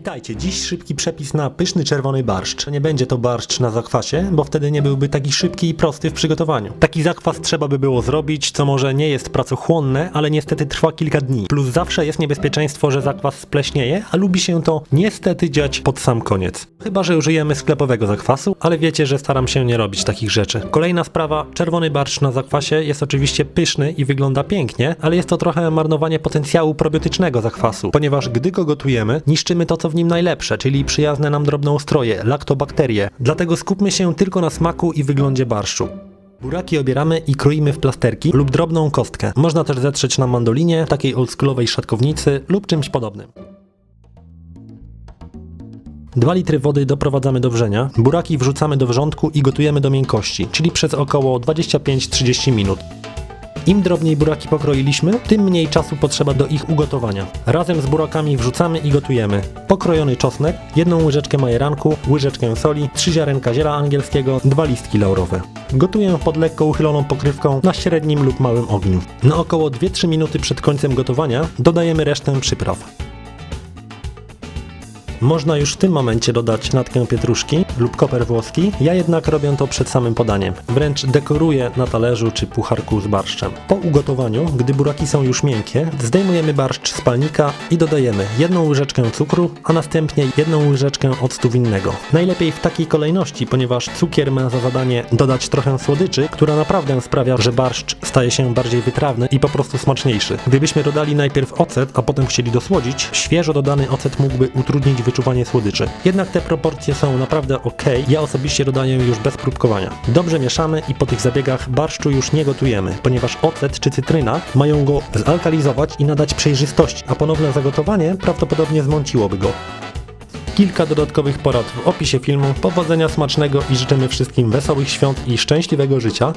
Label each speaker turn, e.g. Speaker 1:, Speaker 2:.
Speaker 1: Witajcie, dziś szybki przepis na pyszny czerwony barszcz. Nie będzie to barszcz na zakwasie, bo wtedy nie byłby taki szybki i prosty w przygotowaniu. Taki zakwas trzeba by było zrobić, co może nie jest pracochłonne, ale niestety trwa kilka dni. Plus zawsze jest niebezpieczeństwo, że zakwas spleśnieje, a lubi się to niestety dziać pod sam koniec. Chyba, że użyjemy sklepowego zakwasu, ale wiecie, że staram się nie robić takich rzeczy. Kolejna sprawa, czerwony barszcz na zakwasie jest oczywiście pyszny i wygląda pięknie, ale jest to trochę marnowanie potencjału probiotycznego zakwasu, ponieważ gdy go gotujemy, niszczymy to, co w nim najlepsze, czyli przyjazne nam drobnoustroje, laktobakterie. Dlatego skupmy się tylko na smaku i wyglądzie barszczu. Buraki obieramy i kroimy w plasterki lub drobną kostkę. Można też zetrzeć na mandolinie, takiej oldschoolowej szatkownicy lub czymś podobnym. 2 litry wody doprowadzamy do wrzenia, buraki wrzucamy do wrzątku i gotujemy do miękkości, czyli przez około 25-30 minut. Im drobniej buraki pokroiliśmy, tym mniej czasu potrzeba do ich ugotowania. Razem z burakami wrzucamy i gotujemy pokrojony czosnek, jedną łyżeczkę majeranku, łyżeczkę soli, trzy ziarenka ziela angielskiego, dwa listki laurowe. Gotuję pod lekko uchyloną pokrywką na średnim lub małym ogniu. Na około 2-3 minuty przed końcem gotowania dodajemy resztę przypraw. Można już w tym momencie dodać natkę pietruszki lub koper włoski, ja jednak robię to przed samym podaniem. Wręcz dekoruję na talerzu czy pucharku z barszczem. Po ugotowaniu, gdy buraki są już miękkie, zdejmujemy barszcz z palnika i dodajemy jedną łyżeczkę cukru, a następnie jedną łyżeczkę octu winnego. Najlepiej w takiej kolejności, ponieważ cukier ma za zadanie dodać trochę słodyczy, która naprawdę sprawia, że barszcz staje się bardziej wytrawny i po prostu smaczniejszy. Gdybyśmy dodali najpierw ocet, a potem chcieli dosłodzić, świeżo dodany ocet mógłby utrudnić wyczuwanie słodyczy. Jednak te proporcje są naprawdę ok, ja osobiście dodaję już bez próbkowania. Dobrze mieszamy i po tych zabiegach barszczu już nie gotujemy, ponieważ ocet czy cytryna mają go zalkalizować i nadać przejrzystości, a ponowne zagotowanie prawdopodobnie zmąciłoby go. Kilka dodatkowych porad w opisie filmu. Powodzenia smacznego i życzymy wszystkim wesołych świąt i szczęśliwego życia.